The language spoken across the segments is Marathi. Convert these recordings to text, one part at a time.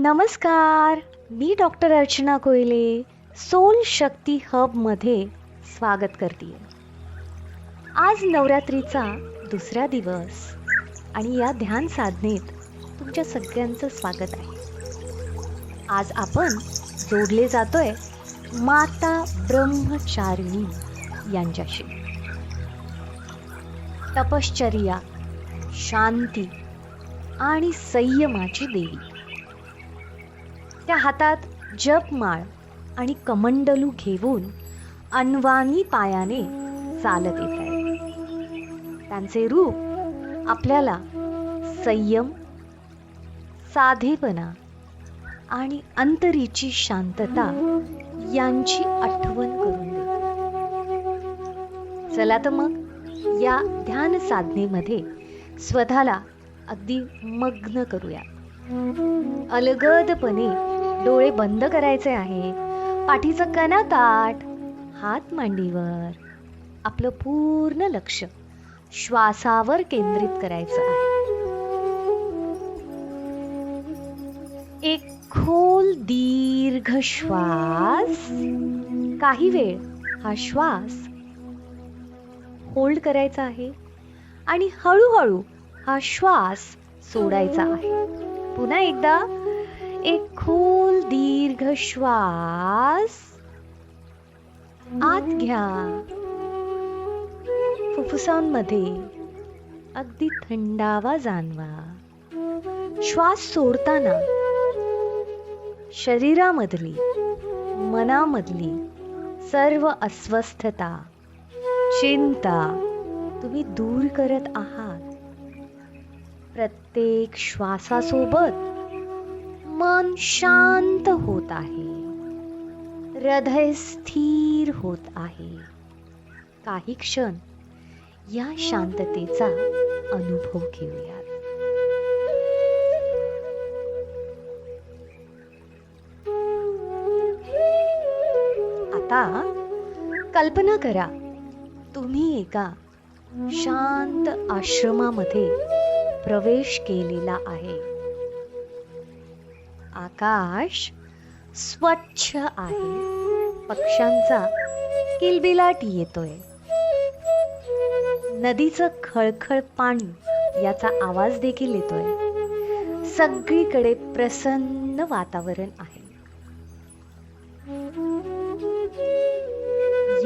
नमस्कार मी डॉक्टर अर्चना कोयले सोल शक्ती हबमध्ये स्वागत करते आज नवरात्रीचा दुसरा दिवस आणि या ध्यान साधनेत तुमच्या सगळ्यांचं स्वागत आहे. आज आपण जोडले जातोय माता ब्रह्मचारिणी यांच्याशी. तपश्चर्या शांती आणि संयमाची देवी. त्या हातात जपमाळ आणि कमंडलू घेऊन अनवाणी पायाने चालत येत आहेत. त्यांचे रूप आपल्याला संयम साधेपणा आणि अंतरीची शांतता यांची आठवण करून देते. चला तर मग या ध्यान साधनेमध्ये स्वतःला अगदी मग्न करूया अलगदपणे डोळे बंद करायचे आहे. पाठीचं कणा ताट हात मांडीवर. आपलं पूर्ण लक्ष श्वासावर केंद्रित करायचं आहे. एक खोल दीर्घ श्वास. काही वेळ हा श्वास होल्ड करायचा आहे आणि हळूहळू हा श्वास सोडायचा आहे. पुन्हा एकदा एक खोल दीर्घ श्वास. आत घ्या. फुफ्फुसांमध्ये अगदी थंडावा जाणवा श्वास सोडताना शरीरामधली मनामधली सर्व अस्वस्थता चिंता तुम्ही दूर करत आहात. प्रत्येक श्वासासोबत मन शांत होत आहे. हृदय स्थिर होत आहे. काही क्षण या शांततेचा अनुभव घेऊया आता कल्पना करा तुम्ही एका शांत आश्रमामध्ये प्रवेश केलेला आहे. आकाश स्वच्छ आहे. पक्ष्यांचा किलबिलाट येतोय. नदीचं खळखळ पाणी याचा आवाज देखील येतोय. सगळीकडे प्रसन्न वातावरण आहे.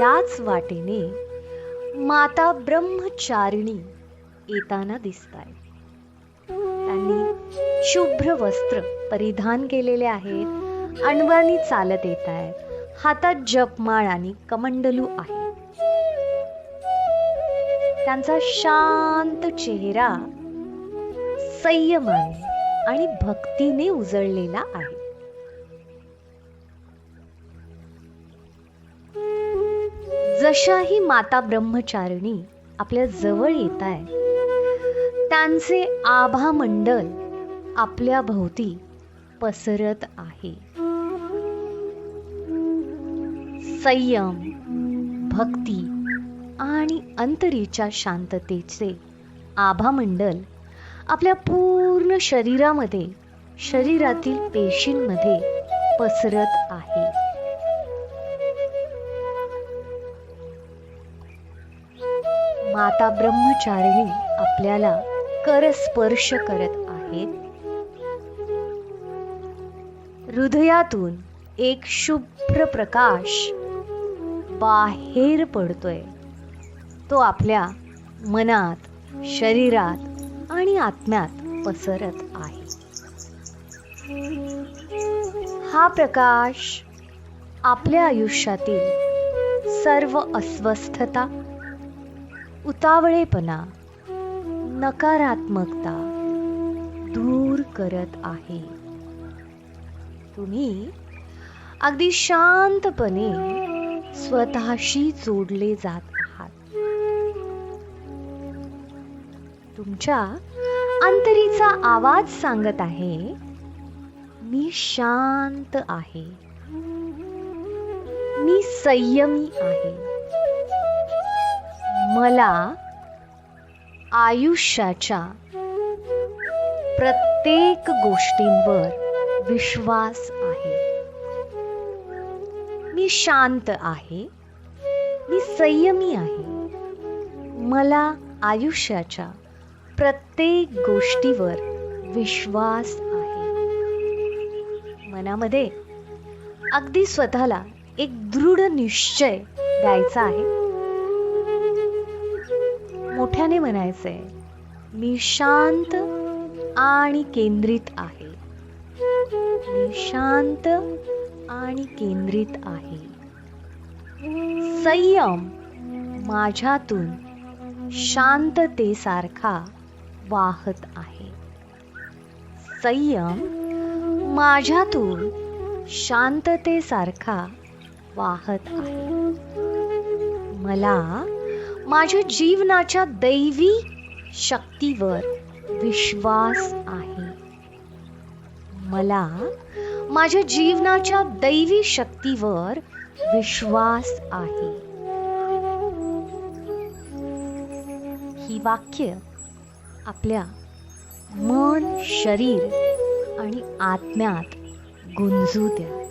याच वाटेने माता ब्रह्मचारिणी येताना दिसतायत. त्यांनी शुभ्र वस्त्र परिधान केलेले आहेत. अणवानी चालत येत आहेत. हातात जपमाळ आणि कमंडलू आहे. त्यांचा शांत चेहरा संयमाने आणि भक्तीने उजळलेला आहे. जशाही माता ब्रह्मचारिणी आपल्या जवळ येत आहे त्यांचे आभा मंडल आपल्या भोवती पसरत आहे. संयम भक्ती आणि अंतरीच्या शांततेचे आभा मंडल आपल्या पूर्ण शरीरामध्ये शरीरातील पेशींमध्ये पसरत आहे. माता ब्रह्मचारिणी आपल्याला कर स्पर्श करत आहेत. हृदयातून एक शुभ्र प्रकाश बाहेर पडतोय. तो आपल्या मनात शरीरात आणि आत्म्यात पसरत आहे. हा प्रकाश आपल्या आयुष्यातील सर्व अस्वस्थता उतावळेपणा नकारात्मकता दूर करत आहे. तुम्ही अगदी शांतपणे स्वतःशी जोडले जात आहात. तुमच्या अंतरीचा आवाज सांगत आहे मी शांत आहे. मी संयमी आहे. मला आयुष्याच्या प्रत्येक गोष्टींवर विश्वास आहे. मी शांत आहे. मी संयमी आहे. मला आयुष्याच्या प्रत्येक गोष्टीवर विश्वास आहे. मनामध्ये अगदी स्वतःला एक दृढ निश्चय द्यायचा आहे. मोठ्याने म्हणायचंय मी शांत आणि केंद्रित आहे. मी शांत आणि केंद्रित आहे. संयम माझ्यातून शांततेसारखा वाहत आहे. संयम माझ्यातून शांततेसारखा वाहत आहे. मला माझ्या जीवनाच्या दैवी शक्तीवर विश्वास आहे. मला माझ्या जीवनाच्या दैवी शक्तीवर विश्वास आहे. ही वाक्य आपल्या मन शरीर आणि आत्म्यात गुंजू द्या.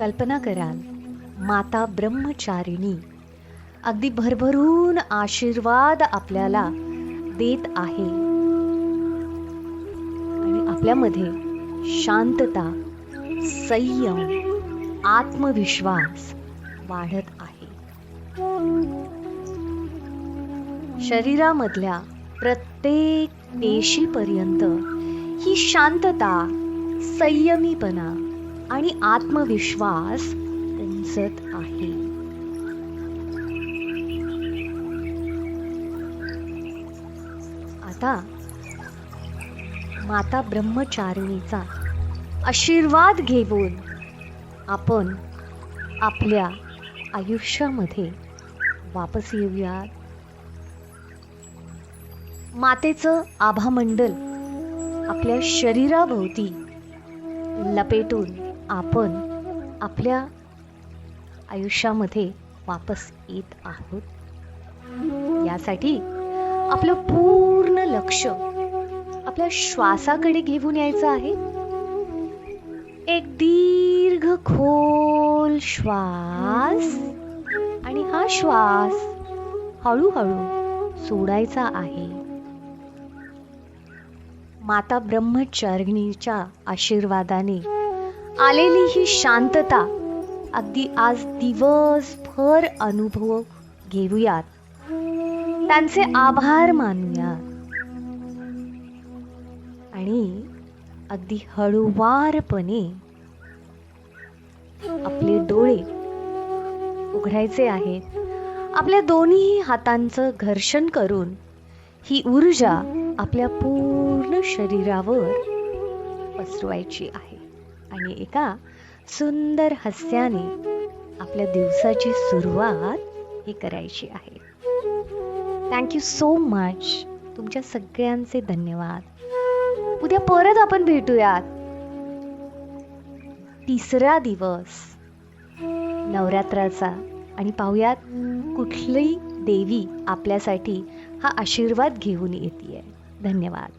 कल्पना कराल. माता ब्रह्मचारिणी. अगदी भरभरून आशीर्वाद आपल्याला देत आहे. आणि आपल्यामध्ये शांतता संयम आत्मविश्वास वाढत आहे. शरीरामधल्या प्रत्येक पेशीपर्यंत ही शांतता संयमीपणा आणि आत्मविश्वास पोचत आहे. आता माता ब्रह्मचारिणीचा आशीर्वाद घेऊन आपण आपल्या आयुष्यामध्ये वापस येऊयात. मातेचं आभामंडल आपल्या शरीराभोवती लपेटून आपण आपल्या आयुष्यामध्ये वापस येत आहोत. यासाठी आपलं पूर्ण लक्ष आपल्या श्वासाकडे घेऊन यायचं आहे. एक दीर्घ खोल श्वास आणि हा श्वास हळूहळू सोडायचा आहे. माता ब्रह्मचारिणीच्या आशीर्वादाने आलेली ही शांतता. अगदी आज दिवसभर अनुभव घेऊयात. त्यांचे आभार मानूयात. आणि अगदी हळूवारपणे आपले डोळे उघडायचे आहेत. आपल्या दोन्ही हातांचं घर्षण करून ही ऊर्जा आपल्या पूर्ण शरीरावर पसरवायची आहे. आणि एका सुंदर हास्याने आपल्या दिवसाची सुरुवात ही करायची आहे. थँक्यू सो मच तुमच्या सगळ्यांचे धन्यवाद. उद्या परत आपण भेटूयात. तिसरा दिवस. नवरात्राचा. आणि पाहूयात कुठली देवी आपल्यासाठी हा आशीर्वाद घेऊन येते धन्यवाद.